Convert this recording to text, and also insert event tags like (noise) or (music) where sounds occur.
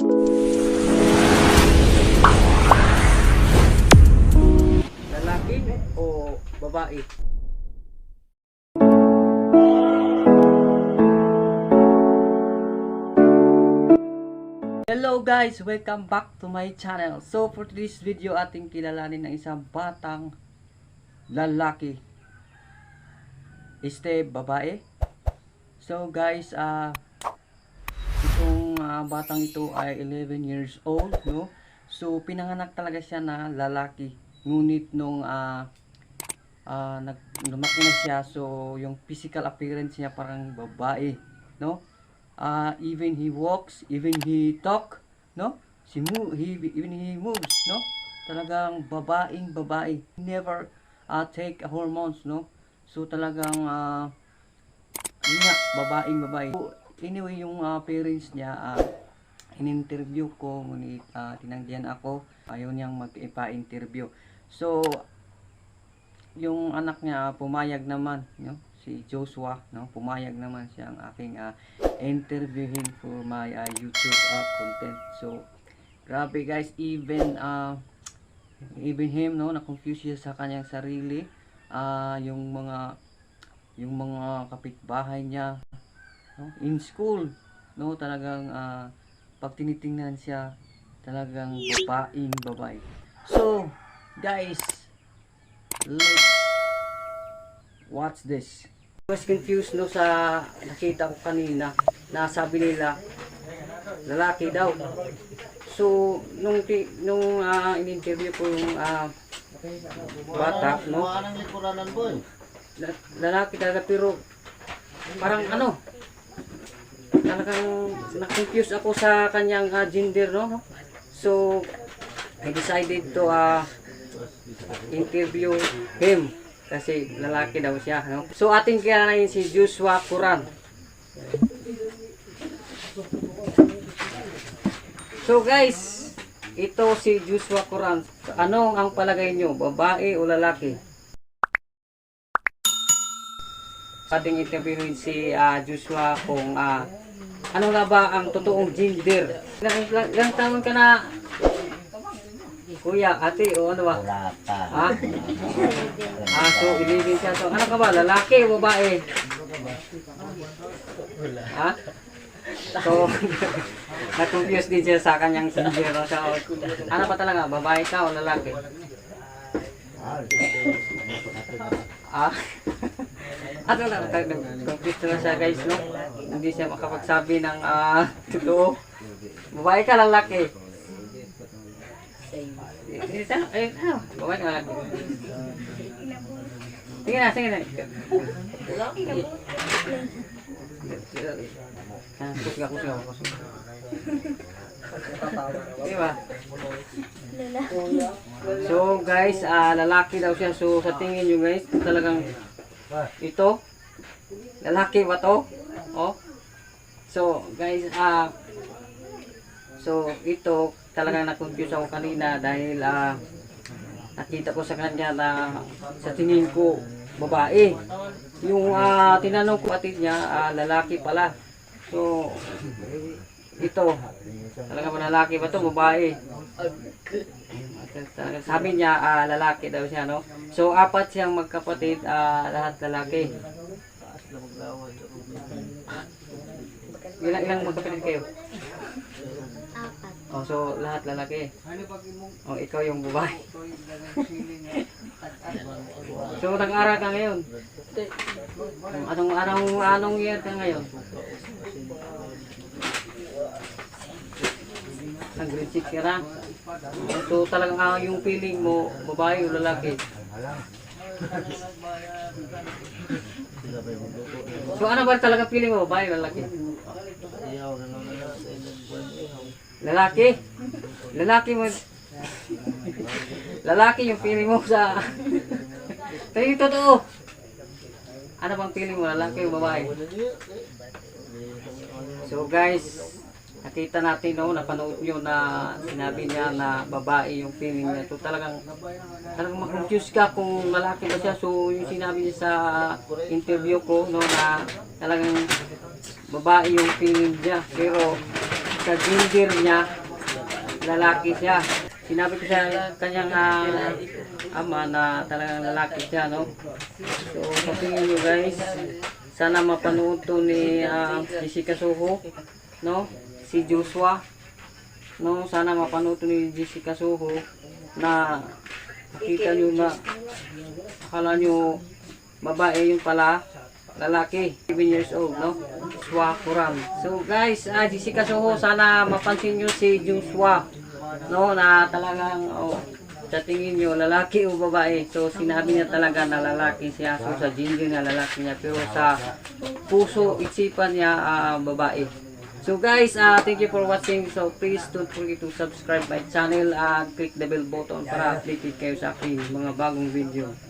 Lalaki o babae? Hello guys! Welcome back to my channel. So for today's video ating kilalanin ng isang batang lalaki. Este babae. So guys, ah itong ah, batang ito ay 11 years old, no? So pinanganak talaga siya na lalaki. Ngunit nung ah ah, nag lumaki na siya, so yung physical appearance niya parang babae, no? Ah, even he walks, even he talk, no? Si move, he even he moves, no? Talagang babaeng babae. Never ah, take hormones, no? So talagang ah yun nga, babaeng babae. So, anyway, yung ah, parents niya, ah, in-interview ko, ngunit ah, tinanggihan ako. Ayaw niyang mag-ipa-interview. So, yung anak niya, ah, pumayag naman, no? si Joshua, no? pumayag naman siyang aking ah, interviewin for my ah, YouTube ah, content. So, grabe guys, even uh, even him, no, na-confuse siya sa kanyang sarili. Ah, yung mga yung mga kapitbahay niya no? in school no talagang ah, pag tinitingnan siya talagang babaeng babae. So guys let's watch this. I was confused no sa nakita ko kanina na sabi nila lalaki daw. So nung nung ah, in-interview ko yung ah, bata no? La- lalaki talaga pero parang ano talagang na-confuse ako sa kanyang ah, gender no? So I decided to ah, interview him kasi lalaki daw siya no? So ating kilalanin si Joshua Kuran so guys ito si Joshua Kuran ano ang palagay nyo babae o lalaki? Ating interviewin si ah, Joshua kung ah, ano nga ba ang totoong gender. Ilang, taon ka na, kuya, ate, o ano ba? Wala pa. Ha? Ah, so, ilibin siya. So, ano ka ba? Lalaki o babae? Ha? So, (laughs) na-confuse din siya sa kanyang gender. So, ano pa talaga? Babae ka o lalaki? Ah? Ano lang, confused na siya guys, no? Hindi siya makapagsabi ng ah, (laughs) totoo. Babae ka, lalaki. Sige na, eh, ano? Babae ka, lalaki. Sige na, sige na. Kusga, kusga, kusga. Di ba? So guys, ah, lalaki daw siya. So sa tingin nyo guys, talagang ito, lalaki ba to? Oh. So guys, ah, so ito talagang na-confuse ako kanina dahil ah, nakita ko sa kanya na sa tingin ko babae. Yung ah, tinanong ko atid niya, ah, lalaki pala. So, ito, talaga ba lalaki ba to babae? Talaga Sabi niya, ah, lalaki daw siya, no? So, apat siyang magkapatid, ah, lahat lalaki. Ilang, ilang magkapatid kayo? Oh, so, lahat lalaki. Oh, ikaw yung babae. so, nag-aral ka ngayon? Anong, anong, anong year ka ngayon? Nag-grade 6 ka na? So, talagang ah, yung feeling mo, babae o lalaki? So, ano ba talaga feeling mo, babae o lalaki? Iyaw na naman na sa inyong buwan iyaw. Lalaki? Lalaki mo. Lalaki yung feeling mo sa... Pero yung totoo. Ano bang feeling mo, lalaki o babae? So guys, nakita natin no, napanood nyo na sinabi niya na babae yung feeling niya. So talagang, talagang mag-confuse ka kung lalaki ba siya. So yung sinabi niya sa interview ko no, na talagang babae yung feeling niya. Pero sa gender niya, lalaki siya. Sinabi ko sa kanyang ah, ama na talagang lalaki siya, no? So, sa tingin nyo guys, sana mapanood to ni ah, Jessica Soho, no? Si Joshua, no? Sana mapanood to ni Jessica Soho na makita nyo na akala nyo babae yung pala lalaki 7 years old no? Swakuram so guys ah, Jessica Soho sana mapansin nyo si Joshua no? Na talagang oh, sa tingin nyo lalaki o babae? So sinabi niya talaga na lalaki siya. So sa gender na lalaki niya. Pero sa puso isipan niya ah, babae. So guys, uh, thank you for watching. So please don't forget to subscribe my channel and click the bell button para updated kayo sa aking mga bagong video.